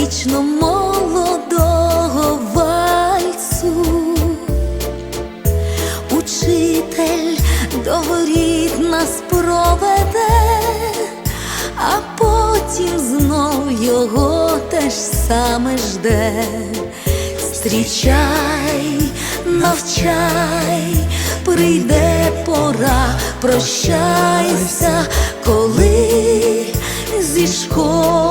вічно молодого вальсу, учитель до воріт нас проведе, а потім знов його ж саме жде. Зустрічай, навчай, прийде пора, прощайся, коли зі школи.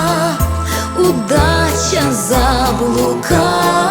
удача заблукала,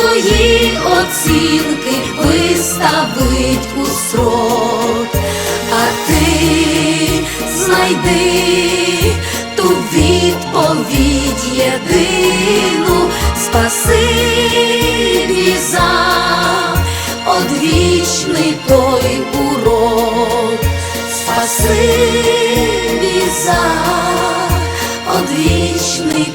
свої оцінки виставить у срок, а ти знайди ту відповідь єдину, спасибі за одвічний той урок, спасибі за одвічний.